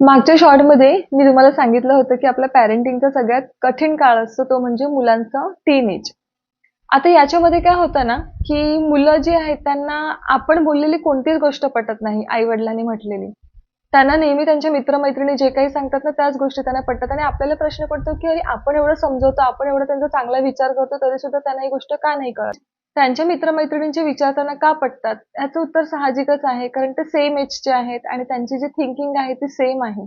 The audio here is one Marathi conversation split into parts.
मागच्या शॉर्टमध्ये मी तुम्हाला सांगितलं होतं की आपल्या पॅरेंटिंगचा सगळ्यात कठीण काळ असतो तो म्हणजे मुलांचं टीन एज आता याच्यामध्ये काय होतं ना की मुलं जी आहेत त्यांना आपण बोललेली कोणतीच गोष्ट पटत नाही आई वडिलांनी म्हटलेली. त्यांना नेहमी त्यांच्या मित्रमैत्रिणी जे काही सांगतात ना त्याच गोष्टी त्यांना पटतात आणि आपल्याला प्रश्न पडतो की अरे आपण एवढं समजवतो आपण एवढं त्यांचा चांगला विचार करतो तरी सुद्धा त्यांना ही गोष्ट का नाही कळत? त्यांच्या मित्रमैत्रिणींचे विचार त्यांना का पटतात? याचं उत्तर साहजिकच आहे कारण ते सेम एजचे आहेत आणि त्यांची जी थिंकिंग आहे ती सेम आहे.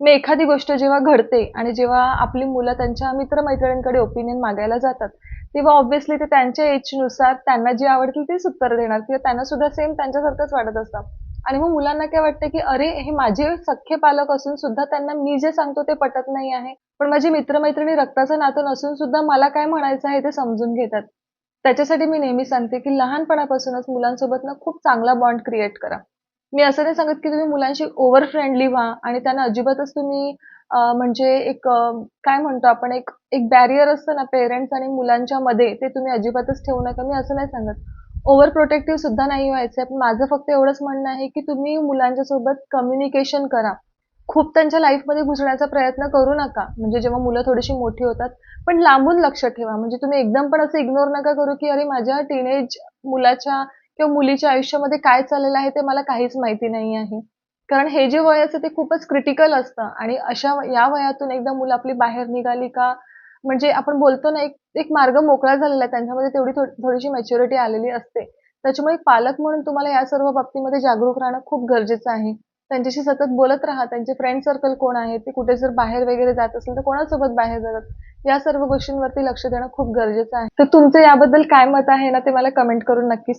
मग एखादी गोष्ट जेव्हा घडते आणि जेव्हा आपली मुलं त्यांच्या मित्रमैत्रिणींकडे ओपिनियन मागायला जातात तेव्हा ऑब्व्हियसली ते त्यांच्या एजनुसार त्यांना जे आवडतील तेच उत्तर देणार किंवा त्यांना सुद्धा सेम त्यांच्यासारखंच वाटत असतं. आणि मग मुलांना काय वाटतं की अरे हे माझे सख्खे पालक असून सुद्धा त्यांना मी जे सांगतो ते पटत नाही आहे. पण माझी मित्रमैत्रिणी रक्ताचं नातं नसून सुद्धा मला काय म्हणायचं आहे ते समजून घेतात. त्याच्यासाठी मी नेहमी सांगते की लहानपणापासूनच मुलांसोबत ना खूप चांगला बॉन्ड क्रिएट करा. मी असं नाही सांगत की तुम्ही मुलांशी ओव्हर फ्रेंडली व्हा आणि त्यांना अजिबातच तुम्ही म्हणजे एक काय म्हणतो आपण एक एक बॅरियर असतं ना पेरेंट्स आणि मुलांच्या मध्ये ते तुम्ही अजिबातच ठेवू नका. मी असं नाही सांगत. ओव्हर प्रोटेक्टिव्ह सुद्धा नाही व्हायचंय. पण माझं फक्त एवढंच म्हणणं आहे की तुम्ही मुलांच्या सोबत कम्युनिकेशन करा. खूप त्यांच्या लाईफमध्ये घुसण्याचा प्रयत्न करू नका. म्हणजे जेव्हा मुलं थोडीशी मोठी होतात पण लांबून लक्ष ठेवा. म्हणजे तुम्ही एकदम पण असं इग्नोर नका करू की अरे माझ्या टीनेज मुलाच्या किंवा मुलीच्या आयुष्यामध्ये काय चाललेलं आहे ते मला काहीच माहिती नाही आहे. कारण हे जे वय असतं ते खूपच क्रिटिकल असतं. आणि अशा या वयातून एकदा मुलं आपली बाहेर निघाली का म्हणजे आपण बोलतो ना एक एक मार्ग मोकळा झालेला आहे. त्यांच्यामध्ये तेवढी थोडीशी मॅच्युरिटी आलेली असते. त्याच्यामुळे पालक म्हणून तुम्हाला या सर्व बाबतीमध्ये जागरूक राहणं खूप गरजेचं आहे. त्यांच्याशी सतत बोलत राहा. त्यांचे फ्रेंड सर्कल कोण आहे ते कुठे जर बाहेर वगैरे जात असेल तर कोणासोबत बाहेर जातात? या सर्व गोष्टींवरती लक्ष देणं खूप गरजेचं आहे. तर तुमचं याबद्दल काय मत आहे ना ते मला कमेंट करून नक्कीच